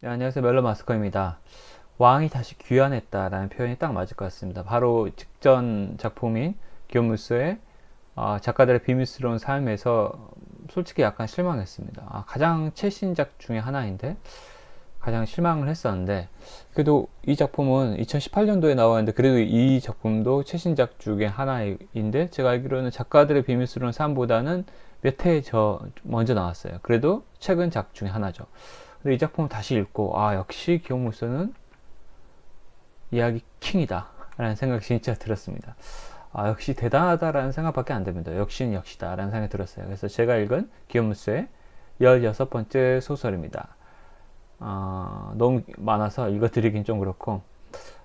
네, 안녕하세요. 멜로 마스커입니다. 왕이 다시 귀환했다라는 표현이 딱 맞을 것 같습니다. 바로 직전 작품인 기욤무스의 어, 작가들의 비밀스러운 삶에서 솔직히 약간 실망했습니다. 아, 가장 최신작 중에 하나인데 가장 실망을 했었는데 그래도 이 작품은 2018년도에 나왔는데 그래도 이 작품도 최신작 중에 하나인데 제가 알기로는 작가들의 비밀스러운 삶보다는 몇 해 저 먼저 나왔어요. 그래도 최근 작 중에 하나죠. 근데 이 작품을 다시 읽고 아 역시 기욤무스는 이야기 킹이다 라는 생각이 진짜 들었습니다. 아 역시 대단하다라는 생각밖에 안 듭니다. 역시는 역시다 라는 생각이 들었어요. 그래서 제가 읽은 기욤무스의 16번째 소설입니다. 어, 너무 많아서 읽어드리긴 좀 그렇고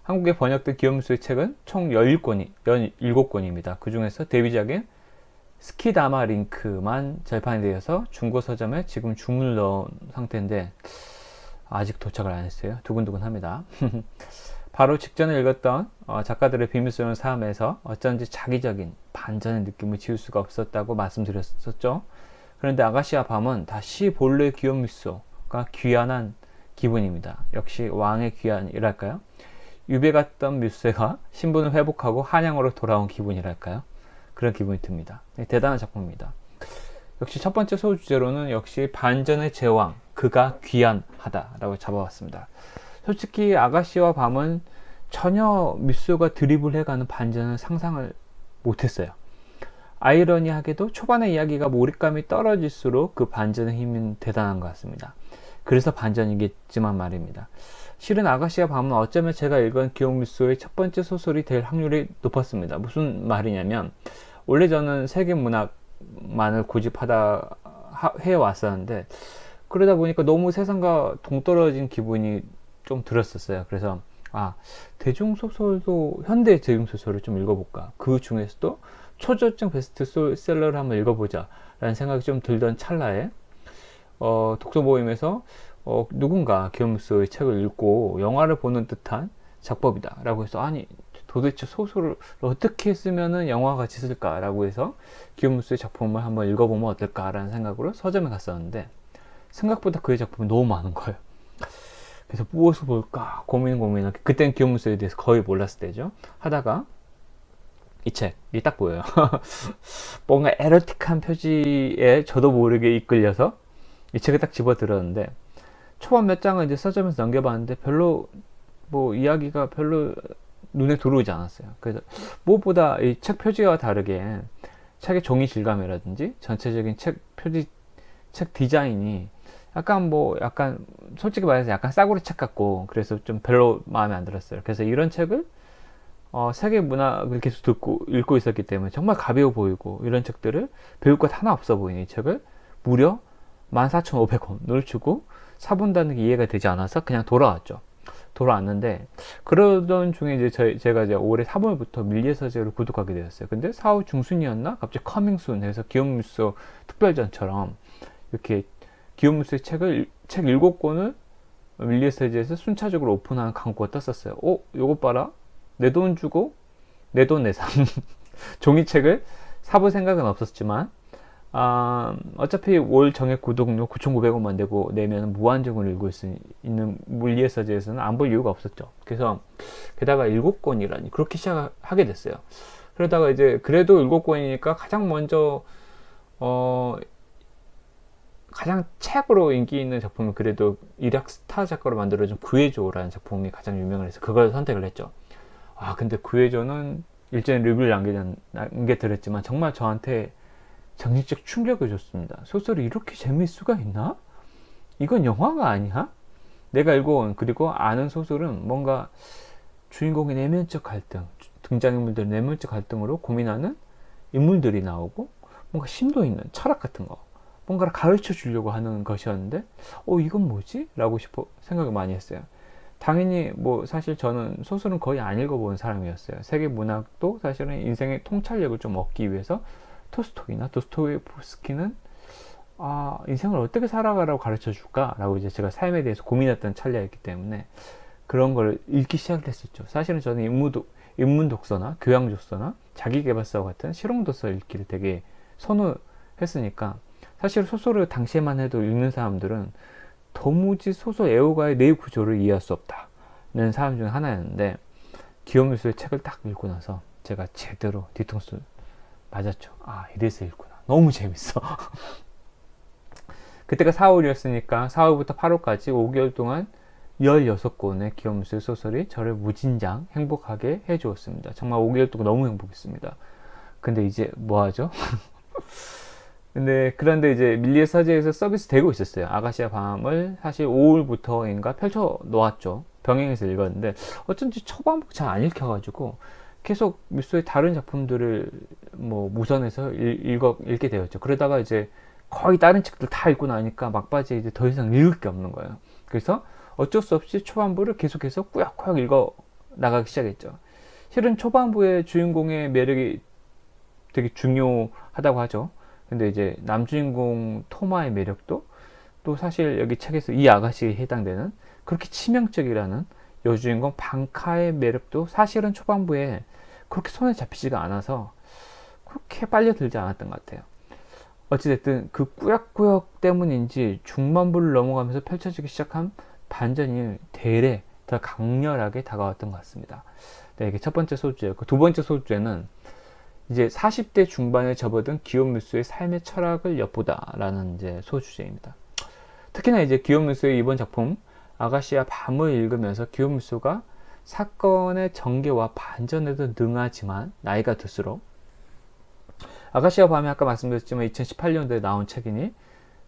한국에 번역된 기욤무스의 책은 총 17권이, 17권입니다. 그 중에서 데뷔작인 스키다마 링크만 절판이 되어서 중고 서점에 지금 주문을 넣은 상태인데 아직 도착을 안 했어요. 두근두근합니다. 바로 직전에 읽었던 어, 작가들의 비밀스러운 삶에서 어쩐지 자기적인 반전의 느낌을 지울 수가 없었다고 말씀드렸었죠. 그런데 아가씨와 밤은 다시 본래 기욤미소가 귀환한 기분입니다. 역시 왕의 귀환이랄까요? 유배 갔던 뮤스가 신분을 회복하고 한양으로 돌아온 기분이랄까요? 그런 기분이 듭니다. 네, 대단한 작품입니다. 역시 첫 번째 소주 주제로는 역시 반전의 제왕, 그가 귀한하다라고 잡아왔습니다. 솔직히 아가씨와 밤은 전혀 미소가 드립을 해가는 반전을 상상을 못했어요. 아이러니하게도 초반의 이야기가 몰입감이 떨어질수록 그 반전의 힘은 대단한 것 같습니다. 그래서 반전이겠지만 말입니다. 실은 아가씨와 밤은 어쩌면 제가 읽은 기욤미소의 첫 번째 소설이 될 확률이 높았습니다. 무슨 말이냐면 원래 저는 세계 문학만을 고집하다 해 왔었는데 그러다 보니까 너무 세상과 동떨어진 기분이 좀 들었었어요. 그래서 아 대중 소설도 현대 대중 소설을 좀 읽어볼까. 그 중에서도 초저층 베스트셀러를 한번 읽어보자라는 생각이 좀 들던 찰나에 어, 독서 모임에서 어, 누군가 기욤무스의 책을 읽고 영화를 보는 듯한 작법이다 라고 해서 아니 도대체 소설을 어떻게 쓰면은 영화 같이 쓸까라고 해서 기욤무스의 작품을 한번 읽어보면 어떨까라는 생각으로 서점에 갔었는데 생각보다 그의 작품이 너무 많은 거예요. 그래서 무엇을 볼까 고민 고민 그땐 기욤무스에 대해서 거의 몰랐을 때죠. 하다가 이 책이 딱 보여요. 뭔가 에로틱한 표지에 저도 모르게 이끌려서 이 책을 딱 집어들었는데 초반 몇 장을 이제 서점에서 넘겨봤는데 별로 뭐 이야기가 별로 눈에 들어오지 않았어요. 그래서 무엇보다 이 책 표지와 다르게 책의 종이 질감이라든지 전체적인 책 표지 책 디자인이 약간 뭐 약간 솔직히 말해서 약간 싸구려 책 같고 그래서 좀 별로 마음에 안 들었어요. 그래서 이런 책을 어, 세계 문학을 계속 듣고 읽고 있었기 때문에 정말 가벼워 보이고 이런 책들을 배울 것 하나 없어 보이는 이 책을 무려 14,500원을 주고 사본다는 게 이해가 되지 않아서 그냥 돌아왔죠. 돌아왔는데 그러던 중에 이제 저, 제가 이제 올해 3월부터 밀리서재를 구독하게 되었어요. 근데 4월 중순이었나 갑자기 커밍순 해서 기욤무스 특별전처럼 이렇게 기욤무스의 책을 책 7권을 밀리서재에서 순차적으로 오픈하는 광고가 떴었어요. 어, 요거 봐라. 내 돈 주고 내 돈 내산 종이책을 사볼 생각은 없었지만 아, 어차피 월 정액 구독료 9,900원만 내고 내면 무한정으로 읽을 수 있는 물리의 서재에서는 안 볼 이유가 없었죠. 그래서 게다가 7권이라니 그렇게 시작하게 됐어요. 그러다가 이제 그래도 7권이니까 가장 먼저 어 가장 책으로 인기 있는 작품은 그래도 일약 스타 작가로 만들어진 구해조라는 작품이 가장 유명을 해서 그걸 선택을 했죠. 아 근데 구해조는 일전에 리뷰를 남겨드렸지만 정말 저한테 정신적 충격을 줬습니다. 소설이 이렇게 재미있을 수가 있나? 이건 영화가 아니야? 내가 읽어온 그리고 아는 소설은 뭔가 주인공의 내면적 갈등, 등장인물들의 내면적 갈등으로 고민하는 인물들이 나오고 뭔가 심도 있는 철학 같은 거 뭔가를 가르쳐 주려고 하는 것이었는데 어 이건 뭐지? 라고 싶어 생각을 많이 했어요. 당연히 뭐 사실 저는 소설은 거의 안 읽어본 사람이었어요. 세계 문학도 사실은 인생의 통찰력을 좀 얻기 위해서 토스토이나 도스토옙스키는 아, 인생을 어떻게 살아가라고 가르쳐 줄까라고 이제 제가 삶에 대해서 고민했던 찰나였기 때문에 그런 걸 읽기 시작했었죠. 사실은 저는 인문독, 인문 독서나 교양 독서나 자기개발서 같은 실용 독서 읽기를 되게 선호했으니까 사실 소설을 당시에만 해도 읽는 사람들은 도무지 소설 애호가의 내용 구조를 이해할 수 없다는 사람 중 하나였는데 기요미스의 책을 딱 읽고 나서 제가 제대로 뒤통수 맞았죠. 아 이래서 읽구나. 너무 재밌어. 그때가 4월이었으니까 4월부터 8월까지 5개월 동안 16권의 기요미스 소설이 저를 무진장 행복하게 해주었습니다. 정말 5개월 동안 너무 행복했습니다. 근데 이제 뭐 하죠? 근데 그런데 이제 밀리의 사제에서 서비스 되고 있었어요. 아가씨의 밤을 사실 5월부터인가 펼쳐 놓았죠. 병행해서 읽었는데 어쩐지 초반부터 잘 안 읽혀가지고 계속 미소의 다른 작품들을 뭐 무선에서 읽, 어 읽게 되었죠. 그러다가 이제 거의 다른 책들 다 읽고 나니까 막바지에 이제 더 이상 읽을 게 없는 거예요. 그래서 어쩔 수 없이 초반부를 계속해서 꾸역꾸역 읽어 나가기 시작했죠. 실은 초반부의 주인공의 매력이 되게 중요하다고 하죠. 근데 이제 남주인공 토마의 매력도 또 사실 여기 책에서 이 아가씨에 해당되는 그렇게 치명적이라는 여주인공 방카의 매력도 사실은 초반부에 그렇게 손에 잡히지가 않아서 그렇게 빨려들지 않았던 것 같아요. 어찌됐든 그 꾸역꾸역 때문인지 중반부를 넘어가면서 펼쳐지기 시작한 반전이 대래 더 강렬하게 다가왔던 것 같습니다. 네, 이게 첫 번째 소주였고 두 번째 소주에는 이제 40대 중반에 접어든 기욤 무스의 삶의 철학을 엿보다라는 이제 소주제입니다. 특히나 이제 기욤 무스의 이번 작품 아가씨와 밤을 읽으면서 무스가 사건의 전개와 반전에도 능하지만 나이가 들수록 아가씨와 밤이 아까 말씀드렸지만 2018년도에 나온 책이니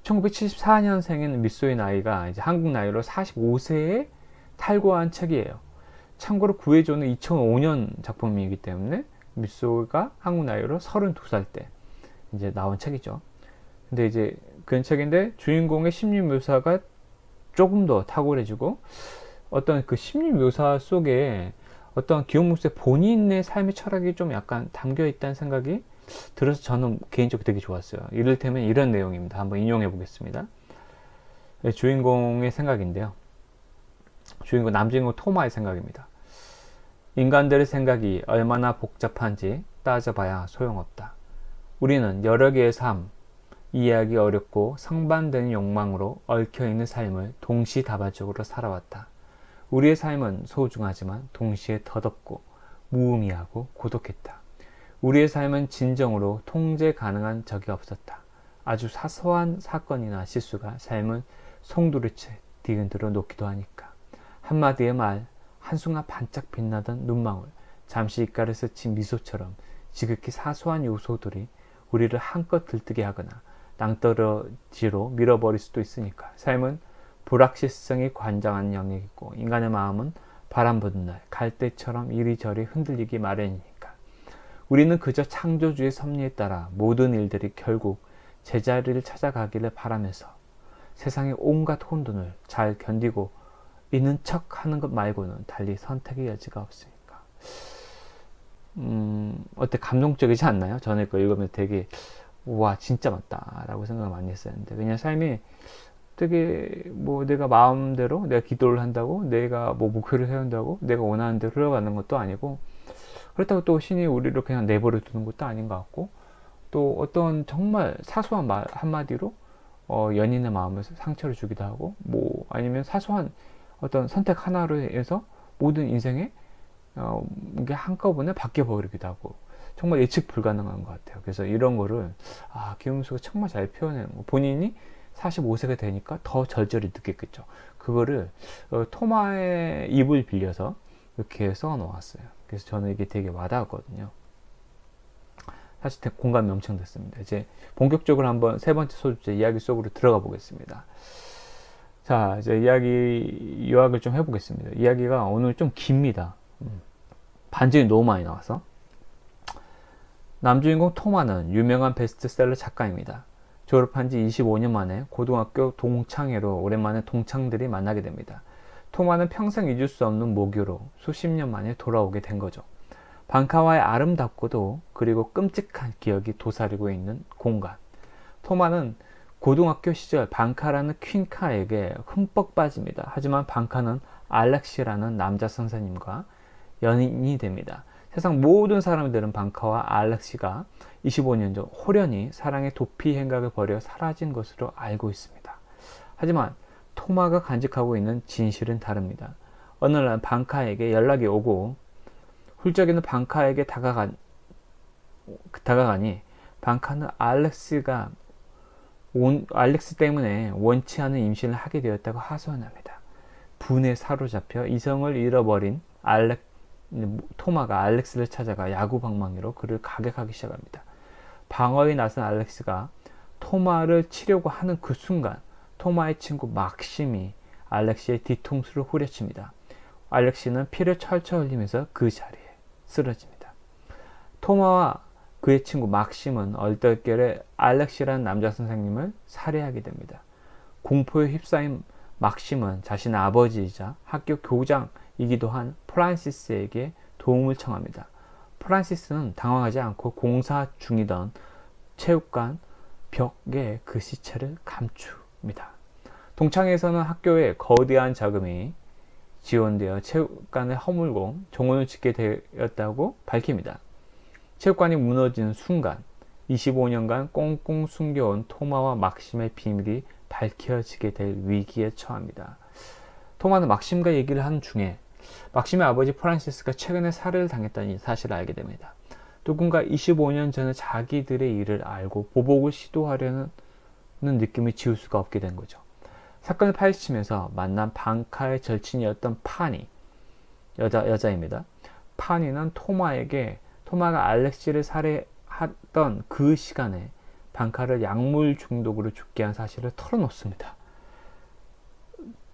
1974년생인 미소의 나이가 이제 한국 나이로 45세에 탈고한 책이에요. 참고로 구해조는 2005년 작품이기 때문에 미소가 한국 나이로 32살 때 이제 나온 책이죠. 근데 이제 그런 책인데 주인공의 심리 묘사가 조금 더 탁월해지고 어떤 그 심리 묘사 속에 어떤 기욤목수의 본인의 삶의 철학이 좀 약간 담겨 있다는 생각이 들어서 저는 개인적으로 되게 좋았어요. 이를테면 이런 내용입니다. 한번 인용해 보겠습니다. 네, 주인공의 생각인데요. 주인공 남주인공 토마의 생각입니다. 인간들의 생각이 얼마나 복잡한지 따져봐야 소용없다. 우리는 여러 개의 삶, 이해하기 어렵고 상반되는 욕망으로 얽혀있는 삶을 동시다발적으로 살아왔다. 우리의 삶은 소중하지만 동시에 더덥고 무의미하고 고독했다. 우리의 삶은 진정으로 통제 가능한 적이 없었다. 아주 사소한 사건이나 실수가 삶을 송두리째 뒤흔들어 놓기도 하니까. 한마디의 말, 한순간 반짝 빛나던 눈망울, 잠시 입가를 스친 미소처럼 지극히 사소한 요소들이 우리를 한껏 들뜨게 하거나 낭떠러지로 밀어버릴 수도 있으니까 삶은 불확실성이 관장한 영역이고 인간의 마음은 바람 부는 날 갈대처럼 이리저리 흔들리기 마련이니까 우리는 그저 창조주의 섭리에 따라 모든 일들이 결국 제자리를 찾아가기를 바라면서 세상의 온갖 혼돈을 잘 견디고 있는 척 하는 것 말고는 달리 선택의 여지가 없으니까. 음, 어때 감동적이지 않나요? 전에 거 읽으면 되게, 와, 진짜 맞다. 라고 생각을 많이 했었는데. 왜냐 삶이 되게 뭐 내가 마음대로 내가 기도를 한다고 내가 뭐 목표를 세운다고 내가 원하는 대로 흘러가는 것도 아니고 그렇다고 또 신이 우리를 그냥 내버려 두는 것도 아닌 것 같고 또 어떤 정말 사소한 말 한마디로 어, 연인의 마음을 상처를 주기도 하고 뭐 아니면 사소한 어떤 선택 하나로 해서 모든 인생에 어, 이게 한꺼번에 바뀌어 버리기도 하고 정말 예측 불가능한 것 같아요. 그래서 이런 거를 아 김은수가 정말 잘 표현해요. 본인이 45세가 되니까 더 절절히 느꼈겠죠. 그거를 어, 토마의 입을 빌려서 이렇게 써 놓았어요. 그래서 저는 이게 되게 와닿았거든요. 사실 공감이 엄청 됐습니다. 이제 본격적으로 한번 세 번째 소주제 이야기 속으로 들어가 보겠습니다. 자, 이제 이야기 요약을 좀 해보겠습니다. 이야기가 오늘 좀 깁니다. 음. 반전이 너무 많이 나와서. 남주인공 토마는 유명한 베스트셀러 작가입니다. 졸업한 지 25년 만에 고등학교 동창회로 오랜만에 동창들이 만나게 됩니다. 토마는 평생 잊을 수 없는 모교로 수십 년 만에 돌아오게 된 거죠. 방카와의 아름답고도 그리고 끔찍한 기억이 도사리고 있는 공간. 토마는 고등학교 시절 방카라는 퀸카에게 흠뻑 빠집니다. 하지만 방카는 알렉시라는 남자 선생님과 연인이 됩니다. 세상 모든 사람들은 방카와 알렉시가 25년 전 호련히 사랑의 도피 행각을 벌여 사라진 것으로 알고 있습니다. 하지만 토마가 간직하고 있는 진실은 다릅니다. 어느 날 방카에게 연락이 오고 훌쩍이는 방카에게 다가가, 다가가니 방카는 알렉스가 온, 알렉스 때문에 원치 않은 임신을 하게 되었다고 하소연합니다. 분에 사로잡혀 이성을 잃어버린 알렉, 토마가 알렉스를 찾아가 야구 방망이로 그를 가격하기 시작합니다. 방어에 나선 알렉스가 토마를 치려고 하는 그 순간 토마의 친구 막심이 알렉시의 뒤통수를 후려칩니다. 알렉시는 피를 철철 흘리면서 그 자리에 쓰러집니다. 토마와 그의 친구 막심은 얼떨결에 알렉시라는 남자 선생님을 살해하게 됩니다. 공포에 휩싸인 막심은 자신의 아버지이자 학교 교장 이기도 한 프란시스에게 도움을 청합니다. 프란시스는 당황하지 않고 공사 중이던 체육관 벽에 그 시체를 감춥니다. 동창회에서는 학교에 거대한 자금이 지원되어 체육관을 허물고 정원을 짓게 되었다고 밝힙니다. 체육관이 무너지는 순간 25년간 꽁꽁 숨겨온 토마와 막심의 비밀이 밝혀지게 될 위기에 처합니다. 토마는 막심과 얘기를 하는 중에 막심의 아버지 프란시스가 최근에 살해를 당했다는 사실을 알게 됩니다. 누군가 25년 전에 자기들의 일을 알고 보복을 시도하려는 느낌을 지울 수가 없게 된 거죠. 사건을 파헤치면서 만난 방카의 절친이었던 파니 여자 여자입니다. 파니는 토마에게 토마가 알렉시를 살해했던 그 시간에 방카를 약물 중독으로 죽게 한 사실을 털어놓습니다.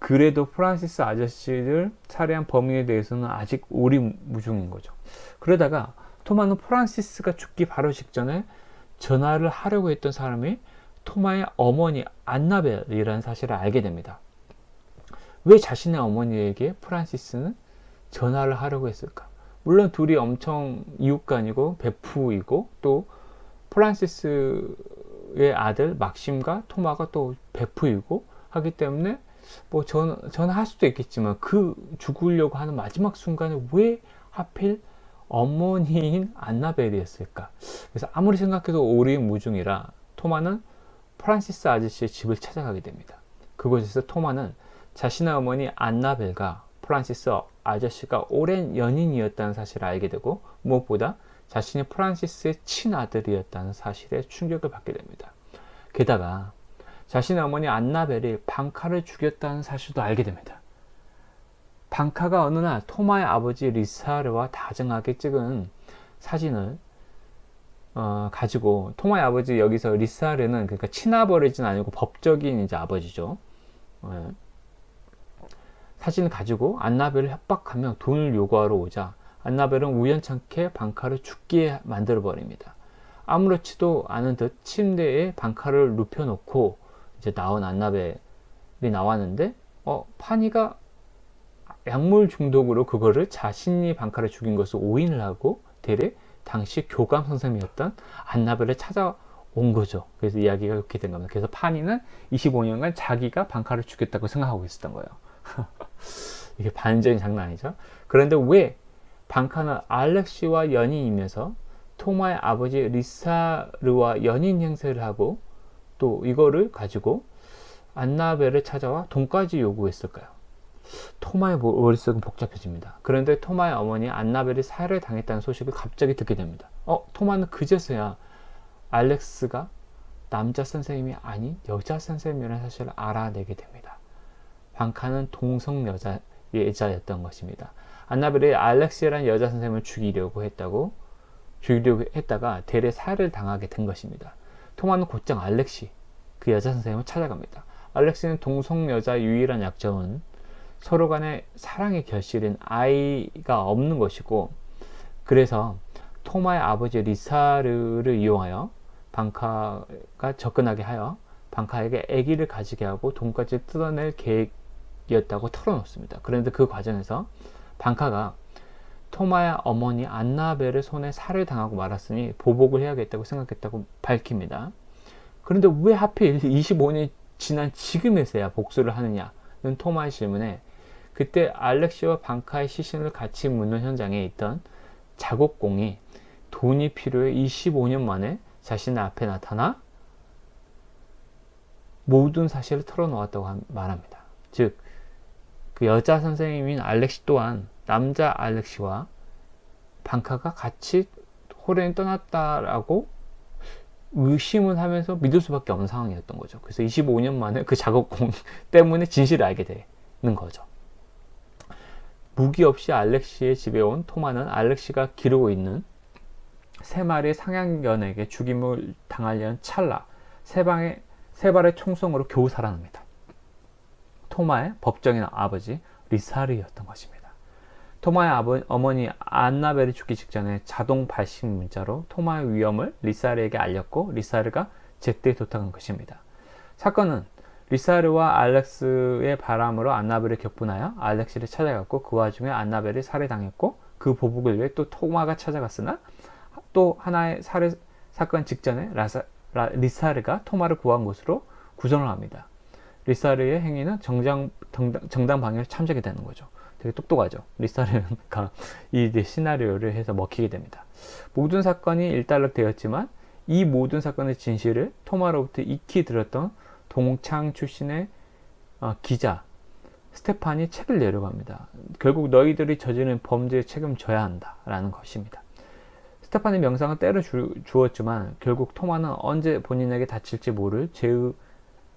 그래도 프란시스 아저씨를 살해한 범인에 대해서는 아직 오리무중인 거죠. 그러다가 토마는 프란시스가 죽기 바로 직전에 전화를 하려고 했던 사람이 토마의 어머니 안나벨이라는 사실을 알게 됩니다. 왜 자신의 어머니에게 프란시스는 전화를 하려고 했을까? 물론 둘이 엄청 이웃간이고 베프이고 또 프란시스의 아들 막심과 토마가 또 베프이고 하기 때문에 뭐 전, 전화할 수도 있겠지만 그 죽으려고 하는 마지막 순간에 왜 하필 어머니인 안나벨이었을까? 그래서 아무리 생각해도 오리무중이라 토마는 프란시스 아저씨의 집을 찾아가게 됩니다. 그곳에서 토마는 자신의 어머니 안나벨과 프란시스 아저씨가 오랜 연인이었다는 사실을 알게 되고 무엇보다 자신이 프란시스의 친아들이었다는 사실에 충격을 받게 됩니다. 게다가 자신의 어머니 안나벨이 방카를 죽였다는 사실도 알게 됩니다. 방카가 어느 날 토마의 아버지 리사르와 다정하게 찍은 사진을 어, 가지고 토마의 아버지 여기서 리사르는 그러니까 친아버지는 아니고 법적인 이제 아버지죠. 어, 사진을 가지고 안나벨을 협박하며 돈을 요구하러 오자 안나벨은 우연찮게 방카를 죽게 만들어 버립니다. 아무렇지도 않은 듯 침대에 방카를 눕혀놓고 이제 나온 안나벨이 나왔는데 어 파니가 약물 중독으로 그거를 자신이 방카를 죽인 것을 오인을 하고 대래 당시 교감 선생님이었던 안나벨을 찾아온 거죠. 그래서 이야기가 그렇게 된 겁니다. 그래서 파니는 25년간 자기가 방카를 죽였다고 생각하고 있었던 거예요. 이게 반전이 장난 아니죠. 그런데 왜 방카는 알렉시와 연인이면서 토마의 아버지 리사르와 연인 행세를 하고 또 이거를 가지고 안나벨을 찾아와 돈까지 요구했을까요? 토마의 머릿속은 복잡해집니다. 그런데 토마의 어머니 안나벨이 살해를 당했다는 소식을 갑자기 듣게 됩니다. 어, 토마는 그제서야 알렉스가 남자 선생님이 아닌 여자 선생님이라는 사실을 알아내게 됩니다. 방카는 동성 여자 예자였던 것입니다. 안나벨이 알렉스라는 여자 선생님을 죽이려고 했다고 죽이려고 했다가 대래 살해를 당하게 된 것입니다. 토마는 곧장 알렉시 그 여자 선생님을 찾아갑니다. 알렉시는 동성 여자 유일한 약점은 서로 간의 사랑의 결실인 아이가 없는 것이고 그래서 토마의 아버지 리사르를 이용하여 방카가 접근하게 하여 방카에게 아기를 가지게 하고 돈까지 뜯어낼 계획이었다고 털어놓습니다. 그런데 그 과정에서 방카가 토마의 어머니 안나벨의 손에 살을 당하고 말았으니 보복을 해야겠다고 생각했다고 밝힙니다. 그런데 왜 하필 25년이 지난 지금에서야 복수를 하느냐는 토마의 질문에 그때 알렉시와 방카의 시신을 같이 묻는 현장에 있던 작업공이 돈이 필요해 25년 만에 자신의 앞에 나타나 모든 사실을 털어놓았다고 말합니다. 즉, 그 여자 선생님인 알렉시 또한 남자 알렉시와 방카가 같이 호련이 떠났다라고 의심을 하면서 믿을 수밖에 없는 상황이었던 거죠. 그래서 25년 만에 그 작업 공 때문에 진실을 알게 되는 거죠. 무기 없이 알렉시의 집에 온 토마는 알렉시가 기르고 있는 세 마리의 상향견에게 죽임을 당하려는 찰나 세 방의 세 발의 총성으로 겨우 살아납니다. 토마의 법정인 아버지 리사르였던 것입니다. 토마의 아버, 어머니 안나벨이 죽기 직전에 자동 발신 문자로 토마의 위험을 리사르에게 알렸고 리사르가 제때 도착한 것입니다. 사건은 리사르와 알렉스의 바람으로 안나벨을 격분하여 알렉스를 찾아갔고 그 와중에 안나벨이 살해당했고 그 보복을 위해 또 토마가 찾아갔으나 또 하나의 살해 사건 직전에 라사, 라, 리사르가 토마를 구한 것으로 구성을 합니다. 리사르의 행위는 정당, 정당 방해를 참작이 되는 거죠. 되게 똑똑하죠. 리사르가 이 시나리오를 해서 먹히게 됩니다. 모든 사건이 일단락되었지만 이 모든 사건의 진실을 토마로부터 익히 들었던 동창 출신의 어, 기자 스테판이 책을 내려갑니다. 결국 너희들이 저지른 범죄에 책임져야 한다라는 것입니다. 스테판의 명상은 때려 주, 주었지만 결국 토마는 언제 본인에게 다칠지 모를 죄의,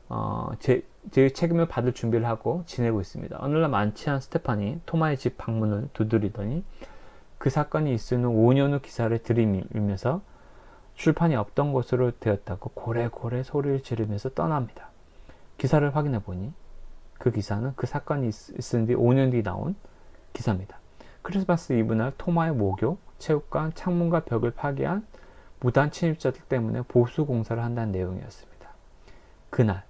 어, 제, 죄의 책임을 받을 준비를 하고 지내고 있습니다. 어느 날 만취한 스테판이 토마의 집 방문을 두드리더니 그 사건이 있은 후 5년 후 기사를 들이밀면서 출판이 없던 곳으로 되었다고 고래고래 소리를 지르면서 떠납니다. 기사를 확인해 보니 그 기사는 그 사건이 있, 은 뒤 5년 뒤 나온 기사입니다. 크리스마스 이브날 토마의 모교, 체육관, 창문과 벽을 파괴한 무단 침입자들 때문에 보수 공사를 한다는 내용이었습니다. 그날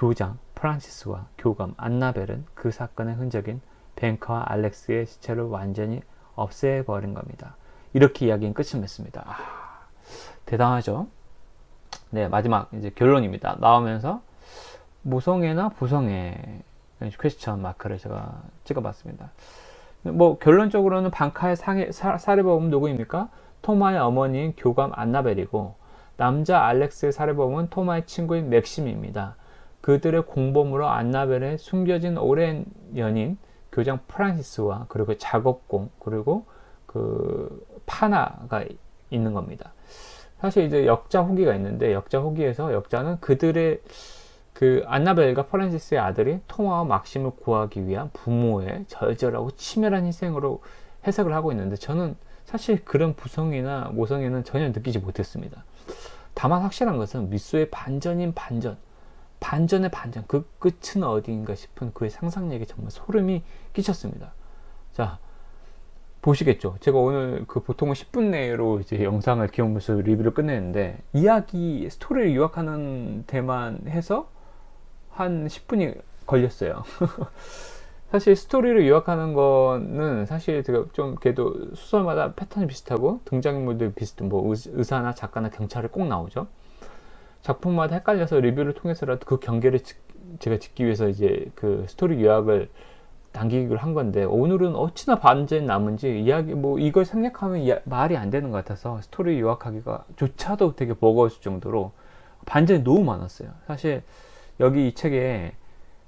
교장 프란시스와 교감 안나벨은 그 사건의 흔적인 뱅커와 알렉스의 시체를 완전히 없애버린 겁니다. 이렇게 이야기는 끝을 맺습니다. 아, 대단하죠? 네, 마지막 이제 결론입니다. 나오면서 모성애나 부성애 퀘스천 마크를 제가 찍어봤습니다. 뭐 결론적으로는 방카의 상해, 사, 살해범은 누구입니까? 토마의 어머니인 교감 안나벨이고 남자 알렉스의 살해범은 토마의 친구인 맥심입니다. 그들의 공범으로 안나벨의 숨겨진 오랜 연인 교장 프란시스와 그리고 작업공 그리고 그 파나가 있는 겁니다. 사실 이제 역자 후기가 있는데 역자 후기에서 역자는 그들의 그 안나벨과 프란시스의 아들이 토마와 막심을 구하기 위한 부모의 절절하고 치밀한 희생으로 해석을 하고 있는데 저는 사실 그런 부성이나 모성애는 전혀 느끼지 못했습니다. 다만 확실한 것은 미소의 반전인 반전, 반전의 반전, 그 끝은 어디인가 싶은 그의 상상력에 정말 소름이 끼쳤습니다. 자, 보시겠죠. 제가 오늘 그 보통은 10분 내로 이제 영상을 기억하면서 리뷰를 끝내는데 이야기 스토리를 요약하는 데만 해서 한 10분이 걸렸어요. 사실 스토리를 요약하는 거는 사실 제가 좀 그래도 소설마다 패턴이 비슷하고 등장인물들 비슷한 뭐 의사나 작가나 경찰이 꼭 나오죠. 작품마다 헷갈려서 리뷰를 통해서라도 그 경계를 제가 짓기 위해서 이제 그 스토리 요약을 남기기로 한 건데 오늘은 어찌나 반전 남은지 이야기 뭐 이걸 생략하면 이야, 말이 안 되는 것 같아서 스토리 요약하기가 조차도 되게 버거웠을 정도로 반전이 너무 많았어요. 사실 여기 이 책에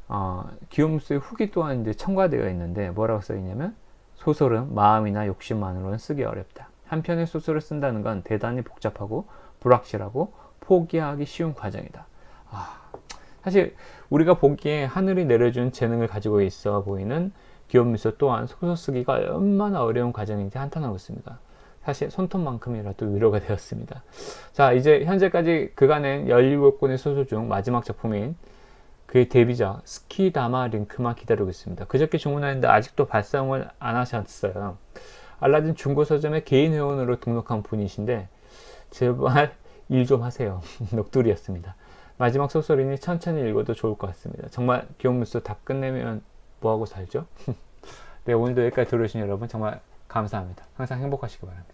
어, 기욤스의 후기 또한 이제 첨가되어 있는데 뭐라고 써 있냐면 소설은 마음이나 욕심만으로는 쓰기 어렵다. 한 편의 소설을 쓴다는 건 대단히 복잡하고 불확실하고 포기하기 쉬운 과정이다. 아, 사실 우리가 보기에 하늘이 내려준 재능을 가지고 있어 보이는 기욤미소 또한 소설 쓰기가 얼마나 어려운 과정인지 한탄하고 있습니다. 사실 손톱만큼이라도 위로가 되었습니다. 자, 이제 현재까지 그간의 17권의 소설 중 마지막 작품인 그의 데뷔작 스키다마 링크만 기다리고 있습니다. 그저께 주문했는데 아직도 발송을 안 하셨어요. 알라딘 중고 서점에 개인 회원으로 등록한 분이신데 제발 일 좀 하세요. 넋두리였습니다. 마지막 소설이니 천천히 읽어도 좋을 것 같습니다. 정말 뉴스 다 끝내면 뭐하고 살죠? 네, 오늘도 여기까지 들어주신 여러분 정말 감사합니다. 항상 행복하시기 바랍니다.